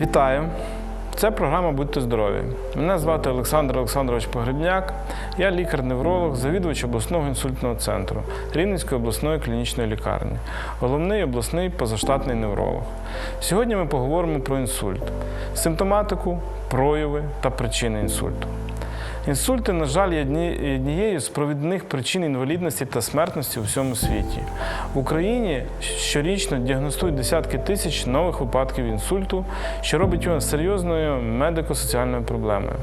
Вітаю! Це програма Будьте здорові. Мене звати Олександр Олександрович Погребняк. Я лікар-невролог, завідувач обласного інсультного центру Рівненської обласної клінічної лікарні, головний обласний позаштатний невролог. Сьогодні ми поговоримо про інсульт, симптоматику, прояви та причини інсульту. Інсульти, на жаль, є однією з провідних причин інвалідності та смертності у всьому світі. В Україні щорічно діагностують десятки тисяч нових випадків інсульту, що робить його серйозною медико-соціальною проблемою.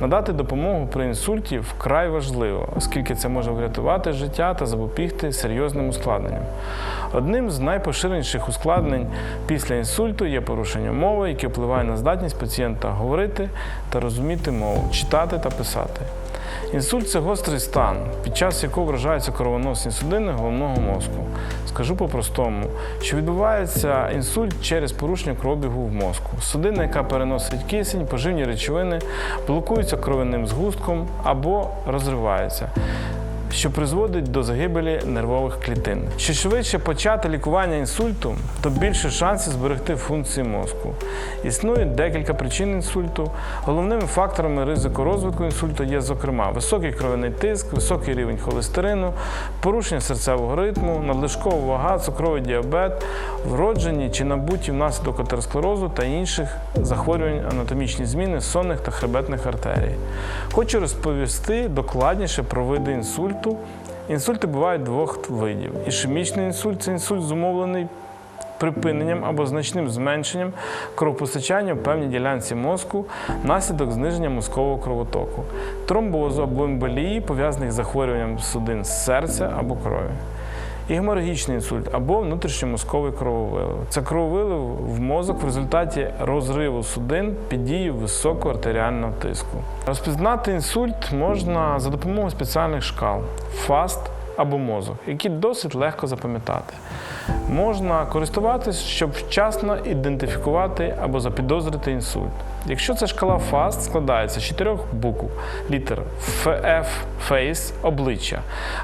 Надати допомогу при інсульті вкрай важливо, оскільки це може врятувати життя та запобігти серйозним ускладненням. Одним з найпоширеніших ускладнень після інсульту є порушення мови, яке впливає на здатність пацієнта говорити та розуміти мову, читати та писати. Інсульт це гострий стан, під час якого вражаються кровоносні судини головного мозку. Скажу по-простому, що відбувається інсульт через порушення кровобігу в мозку. Судина, яка переносить кисень, поживні речовини, блокується кровяним згустком або розриваються. Що призводить до загибелі нервових клітин. Що швидше почати лікування інсульту, то більше шансів зберегти функції мозку. Існує декілька причин інсульту. Головними факторами ризику розвитку інсульту є, зокрема, високий кровяний тиск, високий рівень холестерину, порушення серцевого ритму, надлишкова вага, цукровий діабет, вроджені чи набуті внаслідок атеросклерозу та інших захворювань анатомічні зміни сонних та хребетних артерій. Хочу розповісти докладніше про види інсульту. Інсульти бувають двох видів. Ішемічний інсульт це інсульт зумовлений припиненням або значним зменшенням кровопостачання в певній ділянці мозку внаслідок зниження мозкового кровотоку, тромбозу або емболії, пов'язаних з захворюванням судин серця або крові. І геморагічний інсульт або внутрішньомозковий крововилив. Це крововилив в мозок в результаті розриву судин під дією високого артеріального тиску. Розпізнати інсульт можна за допомогою спеціальних шкал ФАСТ або мозок, які досить легко запам'ятати. Можна користуватись, щоб вчасно ідентифікувати або запідозрити інсульт. Якщо це шкала ФАСТ складається з чотирьох букв літер F, face, обличчя,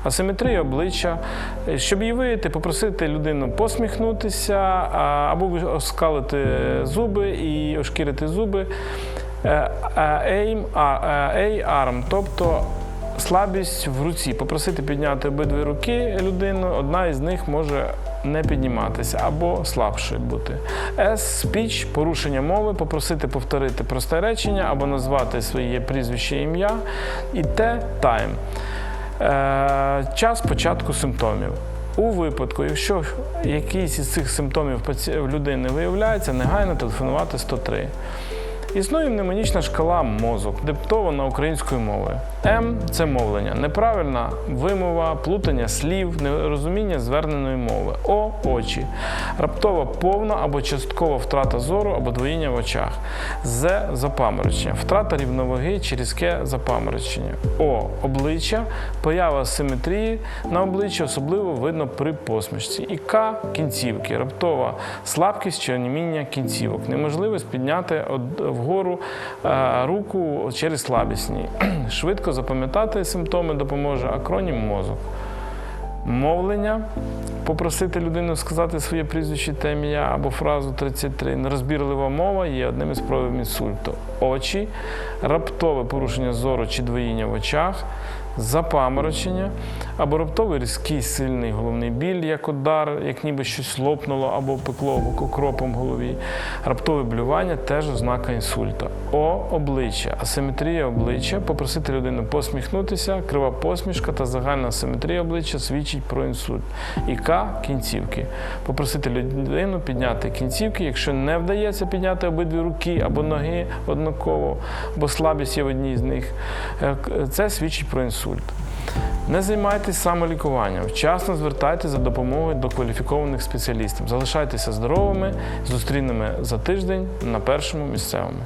асиметрія обличчя. Е, Щоб її виявити, попросити людину посміхнутися або оскалити зуби і ошкірити зуби. Aim, A, arm, тобто слабість в руці. Попросити підняти обидві руки людину, одна із них може не підніматися або слабшою бути. S – speech, порушення мови, попросити повторити просте речення або назвати своє прізвище ім'я. І T – time. Е, час початку симптомів. У випадку, якщо якийсь із цих симптомів в людини виявляється, негайно телефонувати 103. Існує мнемонічна шкала мозок, диктована українською мовою. М це мовлення, неправильна вимова, плутання слів, нерозуміння зверненої мови. О очі. Раптова повна або часткова втрата зору або двоїння в очах. З запаморочення, втрата рівноваги чи різке запаморочення. О обличчя, поява симетрії на обличчі особливо видно при посмішці. І К кінцівки, раптова слабкість чи оніміння кінцівок, неможливість підняти од- вгору е, руку через слабісні. Швидко запам'ятати симптоми допоможе акронім мозок. Мовлення, попросити людину сказати своє прізвище та ім'я або фразу 33. Нерозбірлива мова є одним із проявів інсульту. Очі, раптове порушення зору чи двоїння в очах, запаморочення або раптовий різкий сильний головний біль, як удар, як ніби щось лопнуло або пекло окропом в голові. Раптове блювання теж ознака інсульта. О обличчя, асиметрія обличчя, попросити людину посміхнутися, крива посмішка та загальна асиметрія обличчя свідчить про інсульт. І К кінцівки. Попросити людину підняти кінцівки, якщо не вдається підняти обидві руки або ноги однаково, бо слабість є в одній з них. е, Це свідчить про інсульт. Не займайтесь самолікуванням, вчасно звертайтеся за допомогою до кваліфікованих спеціалістів. Залишайтеся здоровими, зустрінемо за тиждень на першому місцевому.